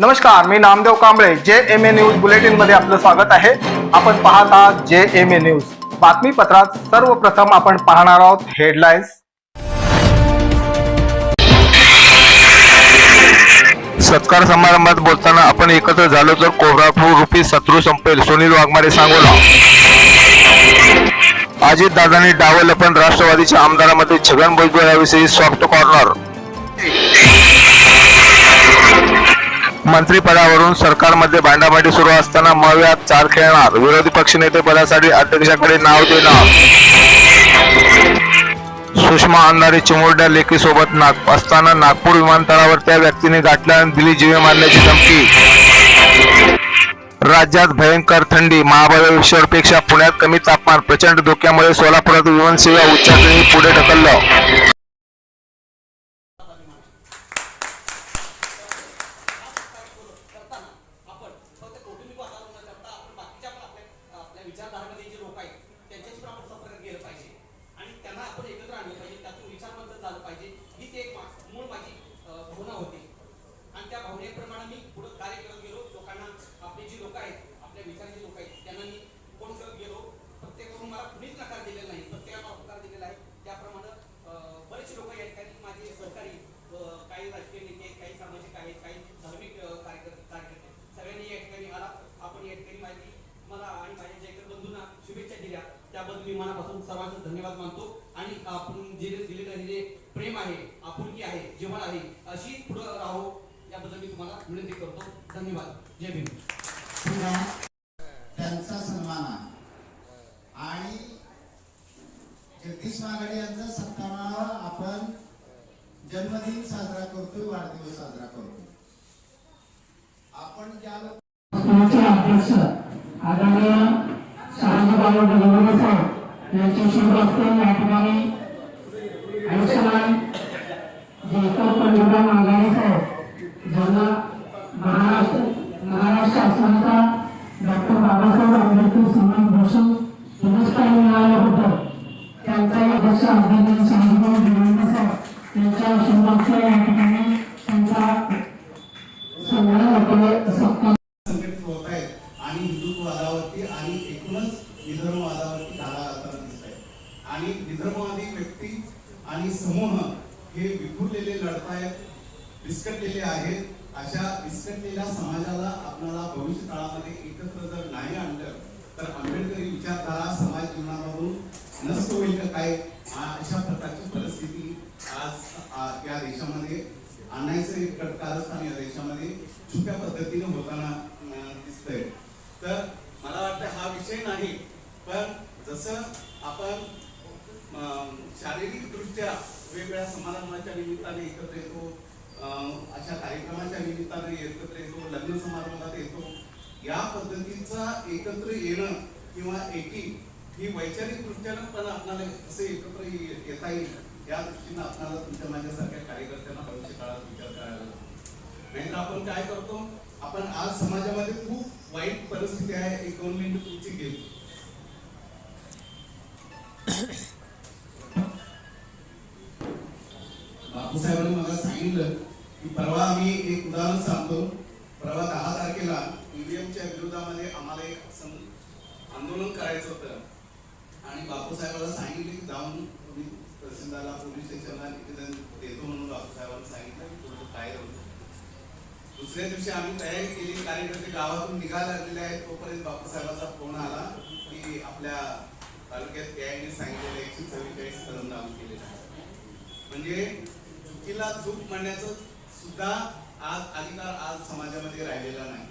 नमस्कार मी नामदेव कांबळे जे M A news बुलेटिनमध्ये आपलं स्वागत आहे. आपण पाहत आहात जे एम ए न्यूज. बातमीपत्रात सर्वप्रथम आपण पाहणार आहोत हेडलाईन्स सत्कार समारंभात बोलताना आपण एकत्र झालो तर कोल्हापूर रुपी शत्रू संपेल. सुनील वाघमारे सांगोला. अजित दादांनी डावल पण राष्ट्रवादीच्या आमदारामध्ये छगन भुजबळ याविषयी सॉफ्ट कॉर्नर. मंत्रिपदावरून सरकारमध्ये भांडाभांडी सुरू असताना मव्यात चार खेळणार. विरोधी पक्षनेते पदासाठी अध्यक्षाकडे नाव देणार. सुषमा अंधारे चिमुरड्या लेकीसोबत नाग असताना नागपूर विमानतळावर त्या व्यक्तीने गाठल्याने दिली जीवे मारण्याची धमकी. राज्यात भयंकर थंडी. महाबळेश्वरपेक्षा पुण्यात कमी तापमान. प्रचंड धोक्यामुळे सोलापुरात विमानसेवा उच्चाटणी पुढे ढकललं आपण फक्त कौटुंबिक वातावरण न करता आपण बाकीच्या पण आपल्या आपल्या विचारधारामध्ये जे लोक आहेत त्यांच्याशी पण आपण संपर्क केलं पाहिजे आणि त्यांना आपण एकत्र आणलं पाहिजे त्यातून विचारमंथन झालं पाहिजे ही ते एक मा- मूळ माझी अ, भावना होती आणि त्या भावनेप्रमाणे मी पुढे कार्य करत गेलो लोकांना आपली जी लोक आहेत आपल्या विचाराची लोक आहेत त्यांना मी फोन करत गेलो प्रत्येकाकडून मला कुणीच नकार दिलेला नाही प्रत्येकाला होकार दिलेला आहे त्याप्रमाणे अ, बरेचसे लोक या ठिकाणी माझे सहकारी अ, काही राजकीय नेते आहेत काही सामाजिक आहेत काही धार्मिक अ, कार्यकर्ते कार्यकर्ते सगळ्यांनी या ठिकाणी आला आपण या ठिकाणी माझी मला आणि माझ्या जयकर बंधूंना शुभेच्छा दिल्या त्याबद्दल मी मनापासून सर्वांचा धन्यवाद मानतो. आणि आपण जे दिलेलं हे जे प्रेम आहे आपुलकी आहे जिव्हाळ आहे अशी पुढं राहो. याबद्दल मी तुम्हाला विनंती करतो. धन्यवाद. जय भीम. त्यांचा सन्मान आहे. आणि जगदीश मागडे यांचा सत्काराला आपण जन्मदिन साजरा करतोय वाढदिवस साजरा करतोय. आपण ज्या अध्यक्ष आदरणीय डोंगरे साहेब यांचे शुभ हस्ते या ठिकाणी आयुष्यमान जयकर पंडितराव साहेब ज्यांना महाराष्ट्र महाराष्ट्र शासनाचा डॉक्टर बाबासाहेब आंबेडकर सन्मान भूषण पुरस्कार मिळाल्याबद्दल त्यांचा अध्यक्ष आदरणीय शहाजीबाई डोंगरे साहेब यांच्या शुभ हस्ते या ठिकाणी त्यांचा सन्मान सत्कार संघटित होत आहेत आणि हिंदुत्ववादावरती आणि एकूणच विधर्मवादावरती घाला जाताना दिसत आहे आणि विधर्मवादी व्यक्ती आणि समूह हे विखुरलेले लढतायत विस्कटलेले आहेत. अशा विस्कटलेल्या समाजाला आपल्याला भविष्य काळामध्ये एकत्र जर नाही आणलं तर आंबेडकरी विचारधारा समाज जीवनामधून नष्ट होईल का काय? अशा प्रकारची परिस्थिती आज या देशामध्ये आणायचं एक कारस्थान या देशामध्ये छुप्या पद्धतीने होताना अं, दिसतंय तर मला वाटतं हा विषय नाही पण जसं आपण शारीरिकदृष्ट्या वेगवेगळ्या समारंभाच्या निमित्ताने एकत्र येतो अशा कार्यक्रमाच्या निमित्ताने एकत्र येतो लग्न समारंभात येतो. या पद्धतीचा एकत्र येणं किंवा एकी ही वैचारिकदृष्ट्यानं पण आपल्याला कसं एकत्र येता येईल. या दृष्टीनं आपल्याला तुमच्या माझ्यासारख्या कार्यकर्त्यांना भविष्य काळात विचार करायला नाही नाहीतर आपण काय करतो? आपण आज समाजामध्ये खूप वाईट परिस्थिती आहे एक दोन मिनिटं तुमची गेली बापूसाहेबांनी मला सांगितलं की परवा आम्ही एक उदाहरण सांगतो. परवा दहा तारखेला ईव्हीएमच्या विरोधामध्ये आम्हाला एक आंदोलन करायचं होतं. आणि बापूसाहेबाला सांगितले की जाऊन तुम्ही तहसीलदारला पोलीस स्टेशनला निवेदन देतो म्हणून बापूसाहेबांना सांगितलं की थोडं काय दुसऱ्या दिवशी आम्ही तयारी केली कार्यकर्ते गावातून निघायला लागलेले आहेत. तोपर्यंत बापूसाहेबांचा फोन आला की आपल्या तालुक्यात पीआयने सांगितलेलं एकशे चव्वेचाळीस कलम लागू केलेलं आहे. म्हणजे व्यक्तीला चूक म्हणण्याचं सुद्धा आज अधिकार आज समाजामध्ये राहिलेला नाही.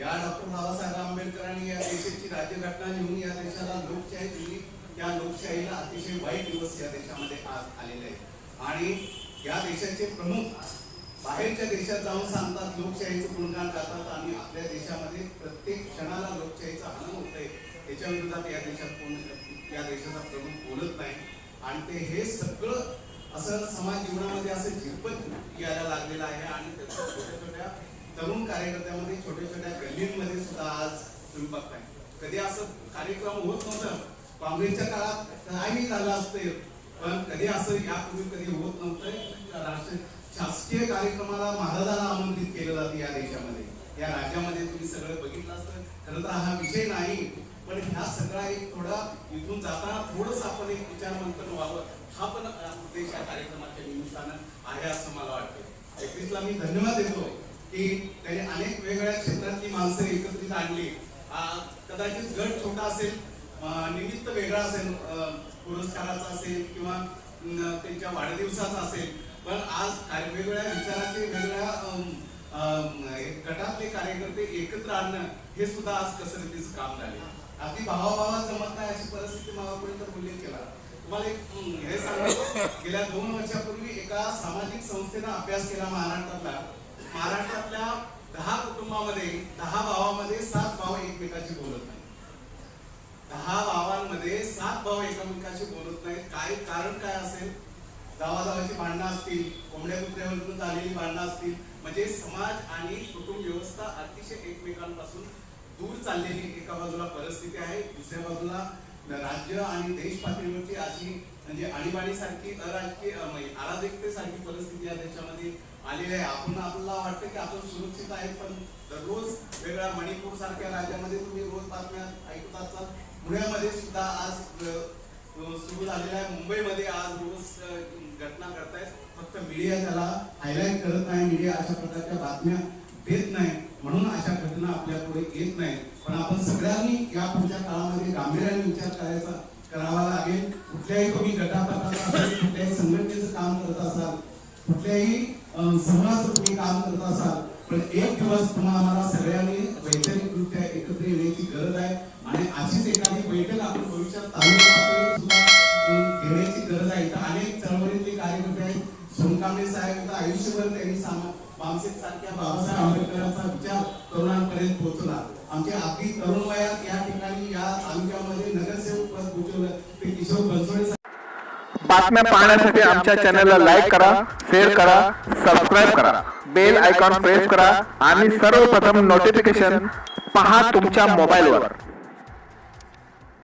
या डॉक्टर बाबासाहेब आंबेडकरांनी या देशाची राज्यघटना लिहून या देशाला लोकशाही दिली. त्या लोकशाहीला अतिशय वाईट दिवस या देशामध्ये आज आलेले आहेत. आणि या देशाचे प्रमुख बाहेरच्या देशात जाऊन सांगतात लोकशाहीचं गुणगान करतात. आणि आपल्या देशामध्ये प्रत्येक क्षणाला लोकशाहीचं होत आहे त्याच्या विरोधात या देशात कोण या देशाचा प्रमुख बोलत नाही. आणि ते हे सगळं असं समाज जीवनामध्ये असं झिरपत यायला लागलेलं आहे आणि त्याच्या छोट्या छोट्या तरुण कार्यकर्त्यामध्ये छोट्या छोट्या गल्लींमध्ये सुद्धा आज तुम्ही बघताय. कधी असं कार्यक्रम होत नव्हतं काँग्रेसच्या काळात काही झालं असते पण कधी असं यापूर्वी कधी होत नव्हतं राष्ट्र शासकीय कार्यक्रमाला महाराजांना आमंत्रित केलं जातं या देशामध्ये. या राज्यामध्ये तुम्ही सगळं बघितलं असतं. खरं तर हा विषय नाही पण ह्या सगळा एक थोडा इथून जाताना थोडस आपण एक विचार मंथन व्हावं. हा पण उद्देश या कार्यक्रमाच्या निमित्तानं आहे असं मला वाटतं एकवीसला मी धन्यवाद देतो की त्याने अनेक वेगवेगळ्या क्षेत्रातली माणसं एकत्रित आणली. कदाचित गट छोटा असेल निमित्त वेगळा असेल पुरस्काराचा असेल किंवा त्यांच्या वाढदिवसाचा असेल. पण आज वेगवेगळ्या विचाराचे वेगळ्या अम, अम, एक गटातले कार्यकर्ते एकत्र आणणं हे सुद्धा आज कसरतीचं काम झाले अगदी भावाभावात जमत नाही अशी परिस्थिती मागापुढे तर उल्लेख केला. तुम्हाला एक हे सांगतो गेल्या दोन वर्षापूर्वी एका सामाजिक संस्थेनं अभ्यास केला महाराष्ट्रातला. महाराष्ट्रातल्या दहा कुटुंबामध्ये दहा भावामध्ये सात भाव एकमेकाशी बोलत नाही दहा भावांमध्ये सात भाव एकमेकाशी बोलत नाहीत. काय कारण काय असेल? गावागावाची भांडणं असतील कोंबड्या कुत्र्यावरून आलेली भांडणं असतील म्हणजे समाज आणि कुटुंब व्यवस्था अतिशय एकमेकांपासून दूर चाललेली एका बाजूला परिस्थिती आहे दुसऱ्या बाजूला राज्य आणि देश पातळीवरची अशी म्हणजे आणीबाणी सारखी अराजकीय अ, म्हणजे अराजकतेसारखी परिस्थिती या देशामध्ये आलेली आहे. आपण आपल्याला वाटतं की आपण सुरक्षित आहेत पण दररोज वेगळ्या मणिपूर सारख्या राज्यामध्ये तुम्ही रोज बातम्या ऐकत असाल पुण्यामध्ये सुद्धा आज सुरू झालेला आहे. मुंबईमध्ये आज रोज अ, मीडिया त्याला हायलाईट करत नाही मीडिया अशा प्रकारच्या बातम्या देत नाही. म्हणून अशा घटना आपल्या पुढे येत नाही पण आपण सगळ्यांनी या पुढच्या काळामध्ये गांभीर्याने विचार करायचा करावा लागेल. कुठल्याही तुम्ही गटापटाचा असेल कुठल्याही संघटनेचं काम करत असाल कुठल्याही समाजाचं तुम्ही काम करत असाल पण एक दिवस तुम्हाला आम्हाला सगळ्यांनी वैचारिकदृष्ट्या एकत्र येण्याची गरज आहे. आणि अशीच एखादी बैठक आपण भविष्यात तालुका सामा मानसिक सारख्या बाबासाहेब आंबेडकरांचा विचार तरुणांपर्यंत पोहोचला. आमच्या अगदी तरुण वयात या ठिकाणी या तालुक्यामध्ये नगरसेवक पद पोहोचवलं. ते किशोर बनसोडे बातम्या पाहण्यासाठी आमच्या चॅनलला लाईक करा शेअर करा सबस्क्राईब करा. बेल आयकॉन प्रेस करा आणि सर्वप्रथम नोटिफिकेशन पहा तुमच्या मोबाईलवर